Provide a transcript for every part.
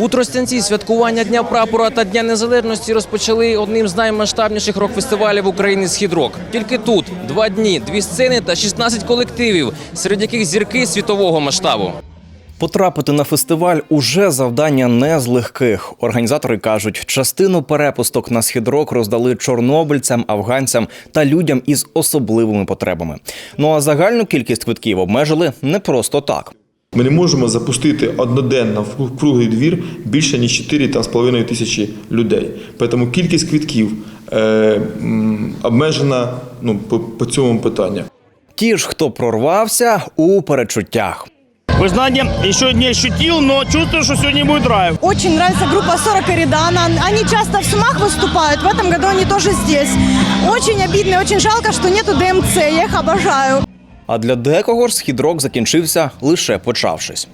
У Тростянці святкування Дня прапора та Дня Незалежності розпочали одним з наймасштабніших рок-фестивалів України «Східрок». Тільки тут два дні, дві сцени та 16 колективів, серед яких зірки світового масштабу. Потрапити на фестиваль уже завдання не з легких. Організатори кажуть, частину перепусток на східрок роздали чорнобильцям, афганцям та людям із особливими потребами. Ну а загальну кількість квитків обмежили не просто так. Ми не можемо запустити одноденно в круглий двір більше ніж 4,5 тисячі людей. Тому кількість квитків е, м, обмежена ну, по, по цьому питанню. Ті ж, хто прорвався у перечуттях. Вы знаете, еще не ощутил, но чувствую, что сегодня будет драйв. Очень нравится группа 40 Эридана. Они часто в Сумах выступают. В этом году они тоже здесь. Очень обидно и очень жалко, что нету ДМЦ. Я их обожаю. А для декого ж східрок закінчився лише почавшись.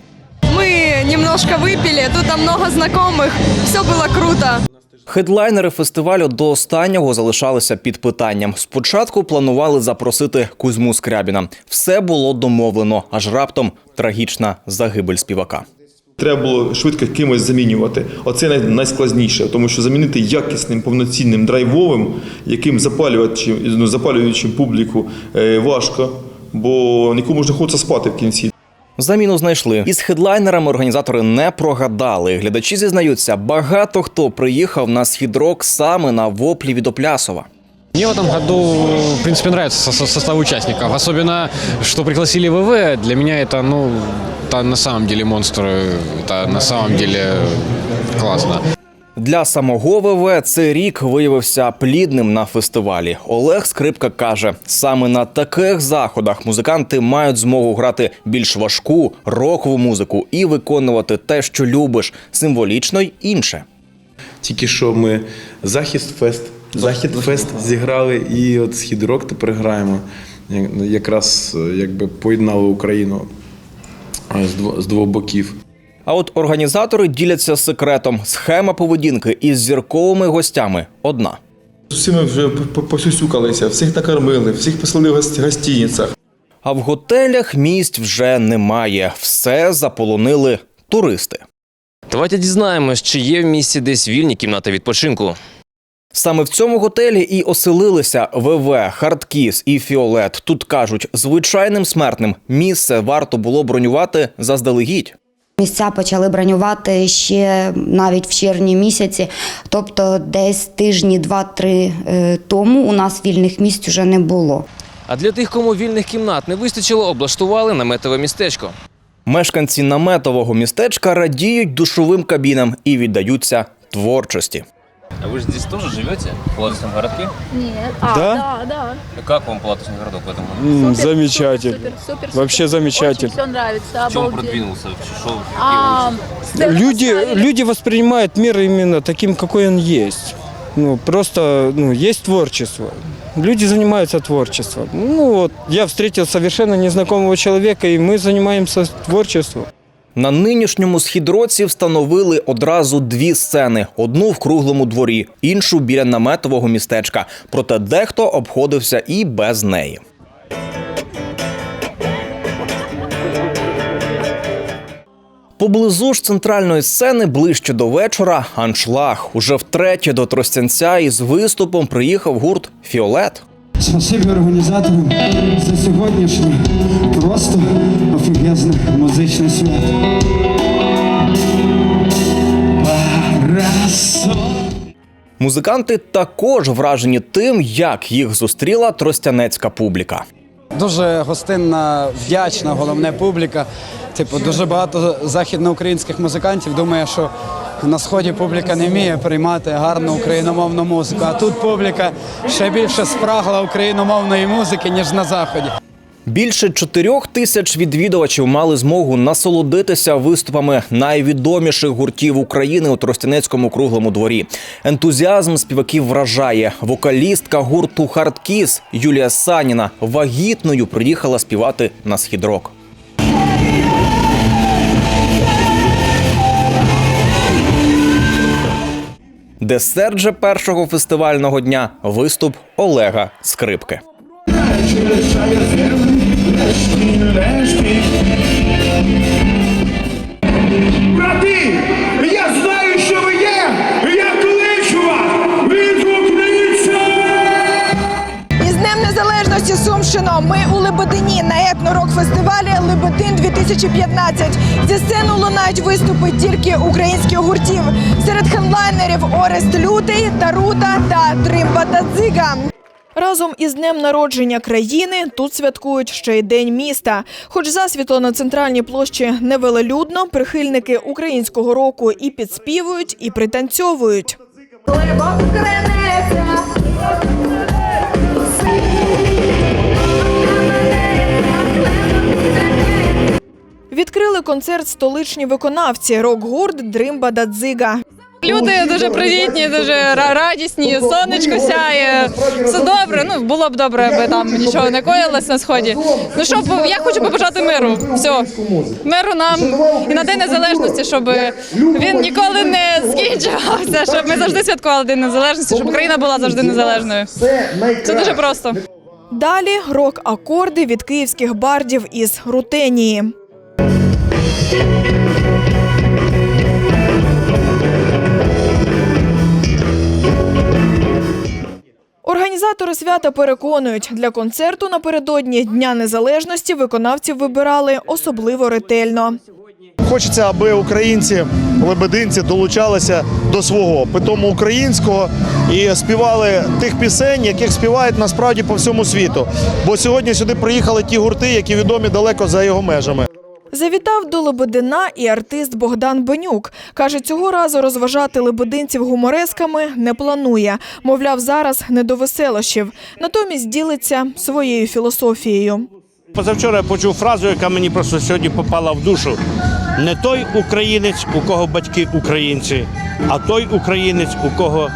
Мы немножко выпили, тут там много знакомых, все было круто. Хедлайнери фестивалю до останнього залишалися під питанням. Спочатку планували запросити Кузьму Скрябіна. Все було домовлено, аж раптом трагічна загибель співака. Треба було швидко кимось замінювати. Оце най- найскладніше, тому що замінити якісним, повноцінним драйвовим, яким запалювачем, ну, запалюючим публіку е, важко, бо нікому ж не хочеться спати в кінці. Заміну знайшли. Із хедлайнерами організатори не прогадали. Глядачі зізнаються, багато хто приїхав на східрок саме на воплі від Оплясова. Мне в этом году, в принципе, нравится со- со- состав участников. Особенно, что пригласили ВВ. Для меня это, ну, это на самом деле монстр. Это на самом деле классно. Для самого ВВ цей рік виявився плідним на фестивалі. Олег Скрипка каже, саме на таких заходах музиканти мають змогу грати більш важку рокову музику і виконувати те, що любиш, символічно й інше. Тільки що ми Захід Фест, Захід Фест зіграли, і от Схід-Рок тепер граємо. Якраз е, якби поєднали Україну з дво- з двох боків. А от організатори діляться секретом. Схема поведінки із зірковими гостями одна. Всі ми вже посюсюкалися, всіх накормили, всіх поселили в гості- гостиницях. А в готелях місць вже немає. Все заполонили туристи. Давайте дізнаємось, чи є в місті десь вільні кімнати відпочинку. Саме в цьому готелі і оселилися ВВ, Хардкіс і Фіолет. Тут кажуть, звичайним смертним місце варто було бронювати заздалегідь. Місця почали бронювати ще навіть в червні місяці, тобто десь тижні два-три е, тому у нас вільних місць вже не було. А для тих, кому вільних кімнат не вистачило, облаштували наметове містечко. Мешканці наметового містечка радіють душовим кабінам і віддаються творчості. А вы же здесь тоже живете, в Палаточном городке? А, Да? да, да. Как вам Палаточный городок в этом году? М, Супер, Замечательно. Супер, супер, супер. Вообще замечательно. Очень все нравится, обалдеть. продвинулся? Что, А, сцену Люди, поставили. люди воспринимают мир именно таким, какой он есть. Ну, просто ну, есть творчество. Люди занимаются творчеством. Ну вот, я встретил совершенно незнакомого человека, и мы занимаемся творчеством. На нинішньому східроці встановили одразу дві сцени: одну в круглому дворі, іншу біля наметового містечка. Проте дехто обходився і без неї. Поблизу ж центральної сцени ближче до вечора аншлаг. Уже втретє до Тростянця із виступом приїхав гурт Фіолет. Спасибі організаторам за сьогоднішнє просто офігезне музичне свято. Музиканти також вражені тим, як їх зустріла тростянецька публіка. Дуже гостинна, вдячна, головне публіка. Типу, дуже багато західноукраїнських музикантів думає, що на сході публіка не вміє приймати гарну україномовну музику. А тут публіка ще більше спрагла україномовної музики, ніж на заході. Більше чотирьох тисяч відвідувачів мали змогу насолодитися виступами найвідоміших гуртів України у Тростянецькому круглому дворі. Ентузіазм співаків вражає. Вокалістка гурту Хардкіс Юлія Саніна вагітною приїхала співати на східрок. Десерт же першого фестивального дня виступ Олега Скрипки. Брати, я знаю, що ви є. Я кличу вас від Днем Незалежності Сумщино ми у Лебедині на етнорок-фестивалі Лебедин 2015. Зі сцену лунають виступи тільки українських гуртів серед хендлайнерів Орест Лютий, Тарута та Тримба та Дзига. Разом із днем народження країни тут святкують ще й День міста. Хоч засвітло на центральній площі невелелюдно, прихильники українського року і підспівують, і пританцьовують. Відкрили концерт столичні виконавці рок-гурт Дримба да Дзига. Люди дуже привітні, дуже радісні, сонечко сяє. Все добре. Ну було б добре, аби там нічого не коїлось на сході. Ну що, я хочу побажати миру. Все. Миру нам і на День Незалежності, щоб він ніколи не скінчувався, щоб ми завжди святкували День Незалежності, щоб Україна була завжди незалежною. Це дуже просто. Далі рок-акорди від київських бардів із Рутенії. Організатори свята переконують, для концерту напередодні Дня Незалежності виконавців вибирали особливо ретельно. Хочеться, аби українці, лебединці долучалися до свого питому українського і співали тих пісень, яких співають насправді по всьому світу. Бо сьогодні сюди приїхали ті гурти, які відомі далеко за його межами. Завітав до Лебедина і артист Богдан Бенюк. Каже, цього разу розважати лебединців гуморесками не планує. Мовляв, зараз не до веселощів. Натомість ділиться своєю філософією. Позавчора я почув фразу, яка мені просто сьогодні попала в душу. Не той українець, у кого батьки українці, а той українець, у кого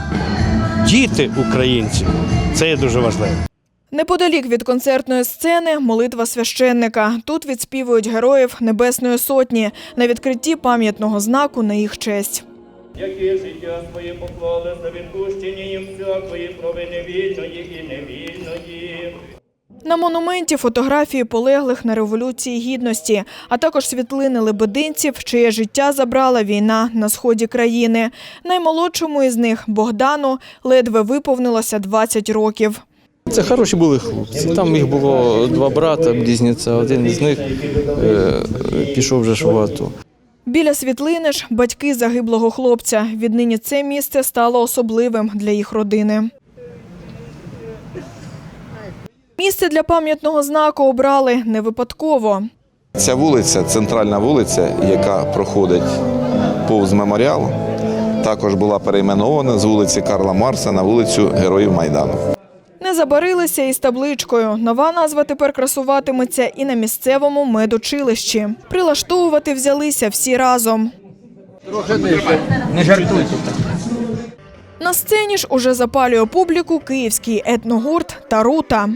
діти українці. Це є дуже важливо. Неподалік від концертної сцени молитва священника. Тут відспівують героїв Небесної Сотні на відкритті пам'ятного знаку на їх честь. Яке життя своє поклали за відпущення їм всякої провини вільної і невільної. На монументі фотографії полеглих на революції гідності, а також світлини лебединців, чиє життя забрала війна на сході країни. Наймолодшому із них Богдану ледве виповнилося 20 років. Це хороші були хлопці. Там їх було два брата, близнеця. Один із них е, пішов вже ж в АТО. Біля світлини ж батьки загиблого хлопця. Віднині це місце стало особливим для їх родини. Місце для пам'ятного знаку обрали не випадково. Ця вулиця, центральна вулиця, яка проходить повз меморіал, також була перейменована з вулиці Карла Марса на вулицю Героїв Майдану. Не забарилися із табличкою. Нова назва тепер красуватиметься і на місцевому медучилищі. Прилаштовувати взялися всі разом. На сцені ж уже запалює публіку київський етногурт Тарута.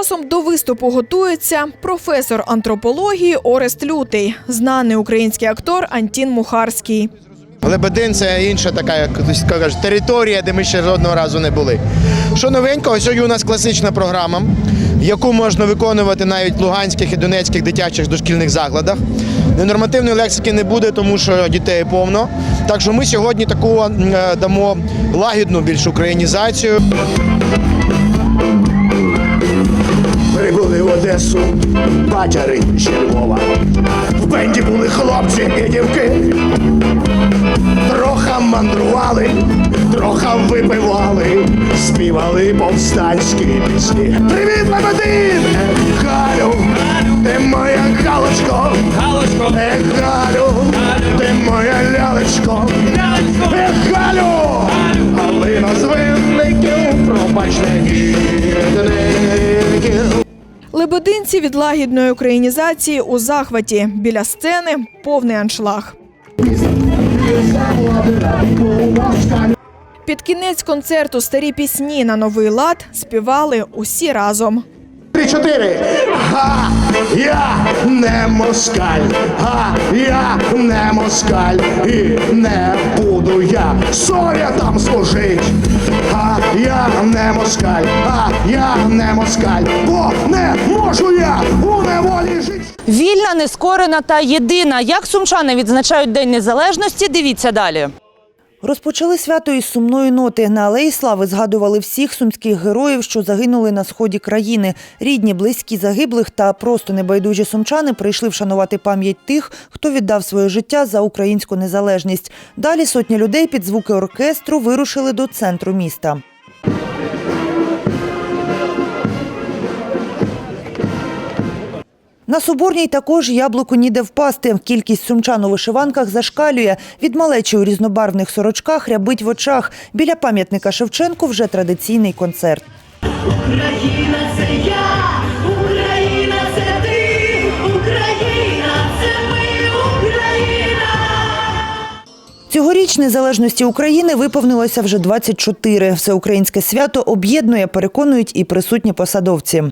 Часом до виступу готується професор антропології Орест Лютий, знаний український актор Антін Мухарський. Лебедин це інша така, як хтось територія, де ми ще жодного разу не були. Що новенького, сьогодні у нас класична програма, яку можна виконувати навіть в луганських і донецьких дитячих дошкільних закладах. Ненормативної лексики не буде, тому що дітей повно. Так що ми сьогодні таку е, дамо лагідну більш українізацію. Одесу бачари ще Львова. В бенді були хлопці і дівки. Троха мандрували, троха випивали, співали повстанські пісні. Привіт, Лебедин! Галю, ти моя галочко, галочко, Ех, Галю, ти моя лялечко, Лебединці від лагідної українізації у захваті. Біля сцени повний аншлаг. Під кінець концерту старі пісні на новий лад співали усі разом. Чотири. Га, я не москаль. Га, я не москаль. І не буду я совєтам служить. Га, я не москаль. Га, я не москаль. Бо не можу я у неволі жити. Вільна, нескорена та єдина. Як сумчани відзначають День Незалежності, дивіться далі. Розпочали свято із сумної ноти. На Алеї Слави згадували всіх сумських героїв, що загинули на сході країни. Рідні, близькі загиблих та просто небайдужі сумчани прийшли вшанувати пам'ять тих, хто віддав своє життя за українську незалежність. Далі сотні людей під звуки оркестру вирушили до центру міста. На Соборній також яблуку ніде впасти. Кількість сумчан у вишиванках зашкалює. Від малечі у різнобарвних сорочках рябить в очах. Біля пам'ятника Шевченку вже традиційний концерт. Україна це я, Україна це ти, Україна це ми, Україна. Цьогоріч незалежності України виповнилося вже 24. Всеукраїнське свято об'єднує, переконують і присутні посадовці.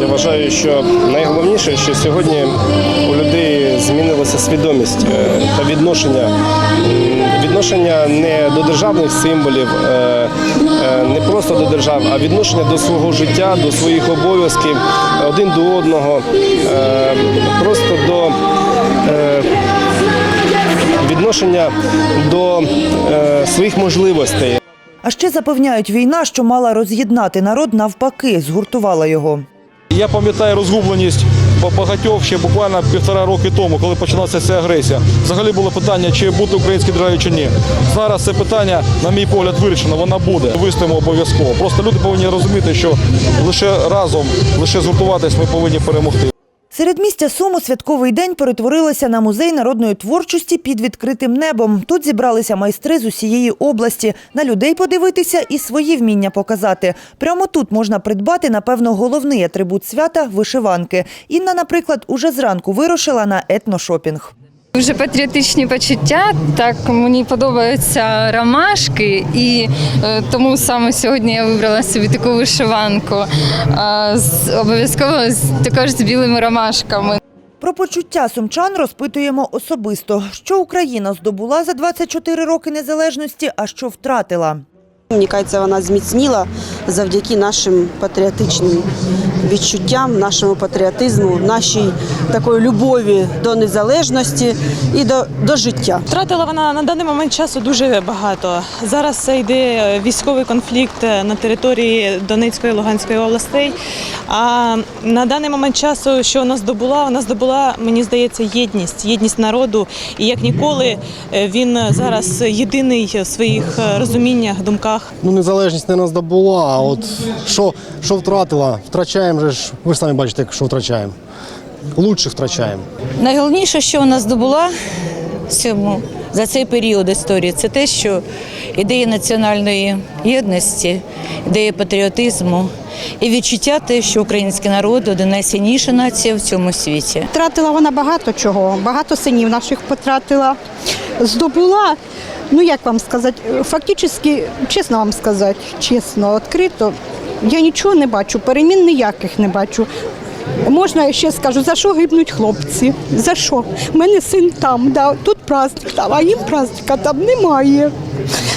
Я вважаю, що найголовніше, що сьогодні у людей змінилася свідомість е, та відношення. Відношення не до державних символів, е, е, не просто до держав, а відношення до свого життя, до своїх обов'язків, один до одного, просто до відношення до своїх можливостей. А ще запевняють, війна, що мала роз'єднати народ, навпаки, згуртувала його. Я пам'ятаю розгубленість по багатьох ще буквально півтора роки тому, коли почалася ця агресія. Взагалі було питання, чи бути український державі чи ні. Зараз це питання, на мій погляд, вирішено. Вона буде. Вистоїмо обов'язково. Просто люди повинні розуміти, що лише разом, лише згуртуватись, ми повинні перемогти. Середмістя Суму святковий день перетворилося на музей народної творчості під відкритим небом. Тут зібралися майстри з усієї області. На людей подивитися і свої вміння показати. Прямо тут можна придбати, напевно, головний атрибут свята вишиванки. Інна, наприклад, уже зранку вирушила на етношопінг. Дуже патріотичні почуття. Так мені подобаються ромашки, і е, тому саме сьогодні я вибрала собі таку вишиванку. Е, з- обов'язково з, також з білими ромашками. Про почуття сумчан розпитуємо особисто. Що Україна здобула за 24 роки незалежності, а що втратила? Мені кажеться, вона зміцніла завдяки нашим патріотичним відчуттям, нашому патріотизму, нашій такої любові до незалежності і до, до життя. Втратила вона на даний момент часу дуже багато. Зараз це йде військовий конфлікт на території Донецької і Луганської областей. А на даний момент часу, що вона здобула, вона здобула, мені здається, єдність, єдність народу. І як ніколи е, він зараз єдиний в своїх е, розуміннях, думках. Ну, незалежність не здобула, а от що, що втратила, втрачаємо же ж, ви ж самі бачите, що втрачаємо. Лучше втрачаємо. Найголовніше, що вона здобула в цьому за цей період історії, це те, що ідея національної єдності, ідея патріотизму і відчуття те, що український народ один найсильніша нація в цьому світі. Втратила вона багато чого, багато синів наших потратила. Здобула, ну як вам сказати, фактично, чесно вам сказати, чесно, відкрито, я нічого не бачу, перемін ніяких не бачу. Можна я ще скажу, за що гибнуть хлопці? За що? У мене син там, да, тут праздник, там, а їм праздника там немає.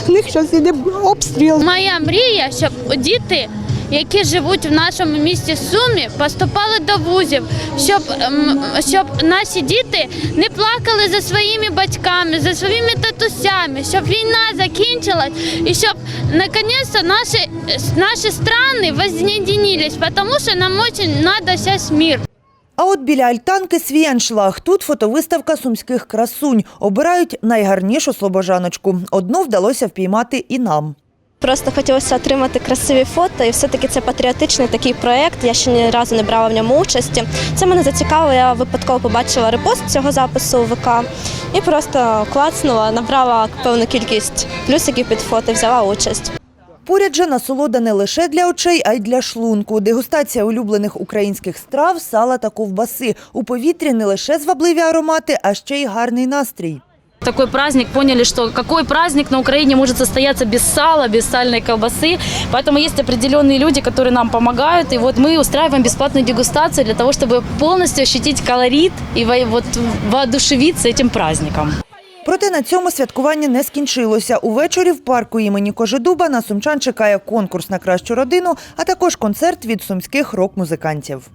У них зараз йде обстріл. Моя мрія, щоб діти, які живуть в нашому місті Сумі, поступали до вузів, щоб, ем, щоб наші діти не плакали за своїми батьками, за своїми татусями, щоб війна закінчилась і щоб наконец-то наші, наші страни вознедінились, тому що нам дуже треба зараз мир. А от біля альтанки свій аншлаг. Тут фотовиставка сумських красунь. Обирають найгарнішу слобожаночку. Одну вдалося впіймати і нам. Просто хотілося отримати красиві фото, і все-таки це патріотичний такий проєкт. Я ще ні разу не брала в ньому участі. Це мене зацікавило. Я випадково побачила репост цього запису у ВК і просто клацнула, набрала певну кількість плюсиків під фото, взяла участь. Поряд же насолода не лише для очей, а й для шлунку. Дегустація улюблених українських страв, сала та ковбаси. У повітрі не лише звабливі аромати, а ще й гарний настрій. Такой праздник, поняли, что какой праздник на Украине может состояться без сала, без сальной колбасы. Поэтому есть определенные люди, которые нам помогают. И вот мы устраиваем бесплатную дегустацию для того, чтобы полностью ощутить колорит и во- вот воодушевиться этим праздником. Проте на цьому святкування не скінчилося. Увечері в парку імені Кожедуба на сумчан чекає конкурс на кращу родину, а також концерт від сумських рок-музикантів.